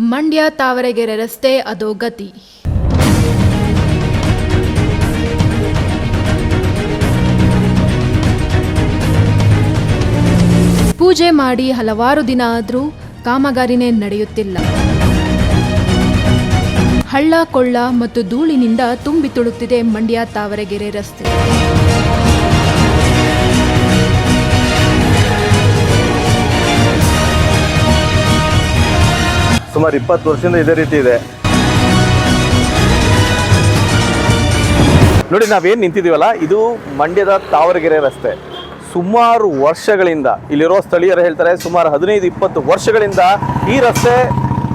ಮಂಡ್ಯ ತಾವರೆಗೆರೆ ರಸ್ತೆ ಅಧೋಗತಿ ಪೂಜೆ ಮಾಡಿ ಹಲವಾರು ದಿನ ಆದರೂ ಕಾಮಗಾರಿನೇ ನಡೆಯುತ್ತಿಲ್ಲ. ಹಳ್ಳ, ಕೊಳ್ಳ ಮತ್ತು ಧೂಳಿನಿಂದ ತುಂಬಿ ತುಳುತ್ತಿದೆ ಮಂಡ್ಯ ತಾವರೆಗೆರೆ ರಸ್ತೆ. ಸುಮಾರು ಇಪ್ಪತ್ತು ವರ್ಷದಿಂದ ಇದೇ ರೀತಿ ಇದೆ. ನೋಡಿ, ನಾವೇನು ನಿಂತಿದ್ದೀವಲ್ಲ, ಇದು ಮಂಡ್ಯದ ತಾವರಗೆರೆ ರಸ್ತೆ. ಸುಮಾರು ವರ್ಷಗಳಿಂದ ಇಲ್ಲಿರೋ ಸ್ಥಳೀಯರು ಹೇಳ್ತಾರೆ, ಸುಮಾರು ಹದಿನೈದು, ಇಪ್ಪತ್ತು ವರ್ಷಗಳಿಂದ ಈ ರಸ್ತೆ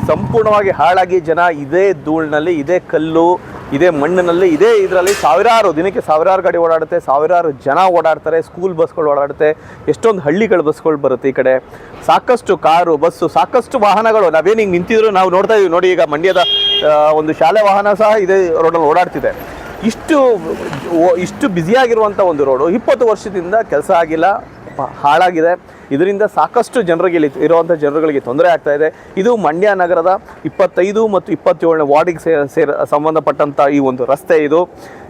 ಸಂಪೂರ್ಣವಾಗಿ ಹಾಳಾಗಿ ಜನ ಇದೇ ಧೂಳಿನಲ್ಲಿ, ಇದೇ ಕಲ್ಲು ಇದೇ ಮಣ್ಣಿನಲ್ಲಿ, ಇದೇ ಇದರಲ್ಲಿ ಸಾವಿರಾರು, ದಿನಕ್ಕೆ ಸಾವಿರಾರು ಗಾಡಿ ಓಡಾಡುತ್ತೆ, ಸಾವಿರಾರು ಜನ ಓಡಾಡ್ತಾರೆ ಸ್ಕೂಲ್ ಬಸ್ಗಳು ಓಡಾಡುತ್ತೆ, ಎಷ್ಟೊಂದು ಹಳ್ಳಿಗಳ ಬಸ್ಗಳು ಬರುತ್ತೆ ಈ ಕಡೆ. ಸಾಕಷ್ಟು ಕಾರು, ಬಸ್ಸು, ಸಾಕಷ್ಟು ವಾಹನಗಳು, ನಾವೇನು ಹಿಂಗೆ ನಿಂತಿದ್ರು ನಾವು ನೋಡ್ತಾ ಇದೀವಿ. ನೋಡಿ ಈಗ ಮಂಡ್ಯದ ಒಂದು ಶಾಲೆ ವಾಹನ ಸಹ ಇದೇ ರೋಡಲ್ಲಿ ಓಡಾಡ್ತಿದೆ. ಇಷ್ಟು ಇಷ್ಟು ಬ್ಯುಸಿಯಾಗಿರುವಂಥ ಒಂದು ರೋಡು ಇಪ್ಪತ್ತು ವರ್ಷದಿಂದ ಕೆಲಸ ಆಗಿಲ್ಲ. ಹಾಳಾಗಿದೆ. ಇದರಿಂದ ಸಾಕಷ್ಟು ಜನರಿಗೆ ಇಲ್ಲಿ ಇರುವಂಥ ಜನರುಗಳಿಗೆ ತೊಂದರೆ ಆಗ್ತಾ ಇದೆ. ಇದು ಮಂಡ್ಯ ನಗರದ ಇಪ್ಪತ್ತೈದು ಮತ್ತು ಇಪ್ಪತ್ತೇಳನೇ ವಾರ್ಡಿಗೆ ಸೇ ಸೇರ ಸಂಬಂಧಪಟ್ಟಂಥ ಈ ಒಂದು ರಸ್ತೆ ಇದು.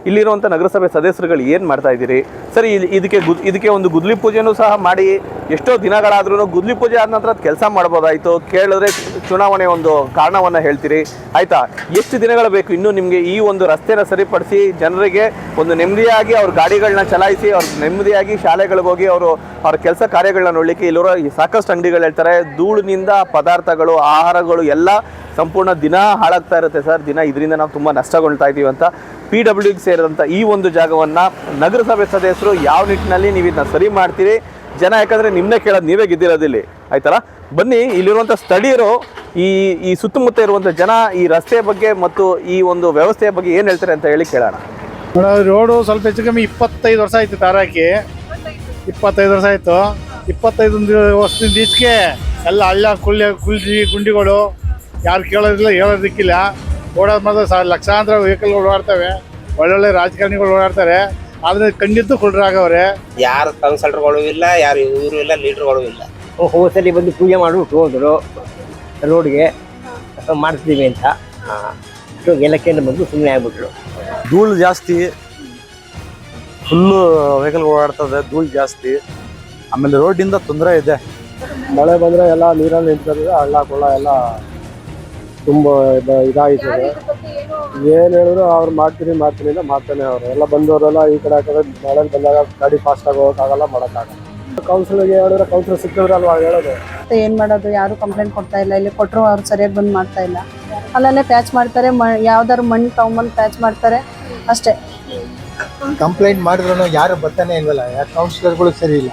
ಇಲ್ಲಿರುವಂಥ ನಗರಸಭೆ ಸದಸ್ಯರುಗಳು ಏನು ಮಾಡ್ತಾ ಇದ್ದೀರಿ? ಸರಿ ಇದಕ್ಕೆ ಗುದ್ ಇದಕ್ಕೆ ಒಂದು ಗುದ್ಲಿ ಪೂಜೆನೂ ಸಹ ಮಾಡಿ. ಎಷ್ಟೋ ದಿನಗಳಾದ್ರೂ ಗುದ್ಲಿ ಪೂಜೆ ಆದ ನಂತರ ಕೆಲಸ ಮಾಡ್ಬೋದಾಯಿತು. ಕೇಳಿದ್ರೆ ಚುನಾವಣೆ ಒಂದು ಕಾರಣವನ್ನು ಹೇಳ್ತೀರಿ. ಆಯಿತಾ? ಎಷ್ಟು ದಿನಗಳು ಬೇಕು ಇನ್ನೂ ನಿಮಗೆ ಈ ಒಂದು ರಸ್ತೆನ ಸರಿಪಡಿಸಿ ಜನರಿಗೆ ಒಂದು ನೆಮ್ಮದಿಯಾಗಿ ಅವ್ರ ಗಾಡಿಗಳನ್ನ ಚಲಾಯಿಸಿ, ಅವ್ರ ನೆಮ್ಮದಿಯಾಗಿ ಶಾಲೆಗಳಿಗೆ ಹೋಗಿ ಅವರು ಅವ್ರ ಕೆಲಸ ಕಾರ್ಯಗಳನ್ನ ನೋಡಲಿಕ್ಕೆ ಇಲ್ಲಿರೋ ಸಾಕಷ್ಟು ಅಂಗಡಿಗಳು ಹೇಳ್ತಾರೆ. ಧೂಳಿನಿಂದ ಪದಾರ್ಥಗಳು, ಆಹಾರಗಳು ಎಲ್ಲ ಸಂಪೂರ್ಣ ದಿನ ಹಾಳಾಗ್ತಾ ಇರುತ್ತೆ ಸರ್. ದಿನ ಇದರಿಂದ ನಾವು ತುಂಬ ನಷ್ಟಗೊಳ್ತಾ ಇದ್ದೀವಿ ಅಂತ ಪಿ ಡಬ್ಲ್ಯೂಗೆ ಸೇರಿದಂಥ ಈ ಒಂದು ಜಾಗವನ್ನು ನಗರಸಭೆ ಸದಸ್ಯರು ಯಾವ ನಿಟ್ಟಿನಲ್ಲಿ ನೀವು ಇದನ್ನ ಸರಿ ಮಾಡ್ತೀರಿ? ಜನ ಯಾಕಂದರೆ ನಿಮ್ಮನ್ನೇ ಕೇಳೋದು ನೀವೇ ಗೆದ್ದಿರೋದಿಲ್ಲಿ ಆಯ್ತಲ್ಲ? ಬನ್ನಿ ಇಲ್ಲಿರುವಂಥ ಸ್ಥಳೀಯರು, ಈ ಈ ಸುತ್ತಮುತ್ತ ಇರುವಂಥ ಜನ ಈ ರಸ್ತೆ ಬಗ್ಗೆ ಮತ್ತು ಈ ಒಂದು ವ್ಯವಸ್ಥೆಯ ಬಗ್ಗೆ ಏನು ಹೇಳ್ತಾರೆ ಅಂತ ಹೇಳಿ ಕೇಳೋಣ. ರೋಡು ಸ್ವಲ್ಪ ಹೆಚ್ಚು ಕಮ್ಮಿ ಇಪ್ಪತ್ತೈದು ವರ್ಷ ಆಯ್ತು ತಾರಾಕಿ ಇಪ್ಪತ್ತೈದು ವರ್ಷ ಆಯ್ತು. ಇಪ್ಪತ್ತೈದು ವರ್ಷದಿಂದ ಈಚೆಗೆ ಎಲ್ಲ ಹಳ್ಳ ಕುಳ್ಳಿ ಕುಲ್ಜಿ ಗುಂಡಿಗಳು ಯಾರು ಕೇಳೋದಿಲ್ಲ ಹೇಳೋದಿಕ್ಕಿಲ್ಲ. ಓಡೋದು ಮಾತ್ರ ಸಾವಿರ ಲಕ್ಷಾಂತರ ವೆಹಿಕಲ್ಗಳು ಓಡಾಡ್ತವೆ. ಒಳ್ಳೊಳ್ಳೆ ರಾಜಕಾರಣಿಗಳು ಓಡಾಡ್ತಾರೆ. ಆದರೆ ಖಂಡಿತ ಕುಳ್ರಾಗವ್ರೆ ಯಾರು ಕೌನ್ಸಿಲರ್ಗಳು ಇಲ್ಲ ಯಾರು ಇವರು ಇಲ್ಲ ಲೀಡರ್ಗಳು ಇಲ್ಲ. ಹೋಸಲಿ ಬಂದು ಪೂಜೆ ಮಾಡಿಬಿಟ್ಟು ಹೋದರು. ರೋಡ್ಗೆ. ಮಾಡ್ತೀವಿ ಅಂತ. ಸೊ ಎಲೆಕ್ಷನ್ ಬಂದು ಸುಮ್ಮನೆ ಆಗ್ಬಿಟ್ರು. ಧೂಳು ಜಾಸ್ತಿ. ಫುಲ್ಲು ವೆಹಿಕಲ್ ಓಡಾಡ್ತದೆ ಧೂಳು ಜಾಸ್ತಿ. ಆಮೇಲೆ ರೋಡಿಂದ ತೊಂದರೆ ಇದೆ. ಮಳೆ ಬಂದರೆ ಎಲ್ಲ ನೀರಲ್ಲಿ ನಿಂತಿದೆ ಹಳ್ಳ ಕೊಳ್ಳ ಎಲ್ಲ ತುಂಬ ಇದಾಗಿರ್ತದೆ. ಏನು ಹೇಳಿದ್ರು ಅವ್ರು ಮಾಡ್ತೀನಿ ಮಾಡ್ತೀನಿ ಅಂತ ಮಾಡ್ತಾನೆ ಅವರು. ಎಲ್ಲ ಬಂದವರೆಲ್ಲ ಈ ಕಡೆ ಹಾಕಿದ್ರೆ ಕಡೆ ಮಳೆ ಬಂದಾಗ ಗಾಡಿ ಫಾಸ್ಟಾಗಿ ಹೋಗೋಕ್ಕಾಗಲ್ಲ ಮಾಡೋಕ್ಕಾಗಲ್ಲ ಕೌನ್ಸಿಲರ್ಗೆ ಹೇಳಿದ್ರೆ ಕೌನ್ಸಿಲ್ ಸಿಕ್ಕಿದ್ರೆ ಅಲ್ವಾ ಹೇಳೋದು? ಏನ್ ಮಾಡೋದು? ಯಾರು ಕಂಪ್ಲೇಂಟ್ ಕೊಡ್ತಾ ಇಲ್ಲ. ಇಲ್ಲಿ ಕೊಟ್ಟರು ಅವ್ರು ಸರಿಯಾಗಿ ಬಂದು ಮಾಡ್ತಾ ಇಲ್ಲ. ಅಲ್ಲಲ್ಲೇ ಪ್ಯಾಚ್ ಮಾಡ್ತಾರೆ, ಮ, ಯಾವ್ದಾದ್ರು ಮಣ್ಣು ತಗೊಂಬಂದು ಪ್ಯಾಚ್ ಮಾಡ್ತಾರೆ, ಅಷ್ಟೇ. ಕಂಪ್ಲೇಂಟ್ ಮಾಡಿದ್ರು ಯಾರು ಬರ್ತಾನೆ ಇಲ್ವಲ್ಲ? ಕೌನ್ಸಿಲರ್ಗಳು ಸರಿ ಇಲ್ಲ.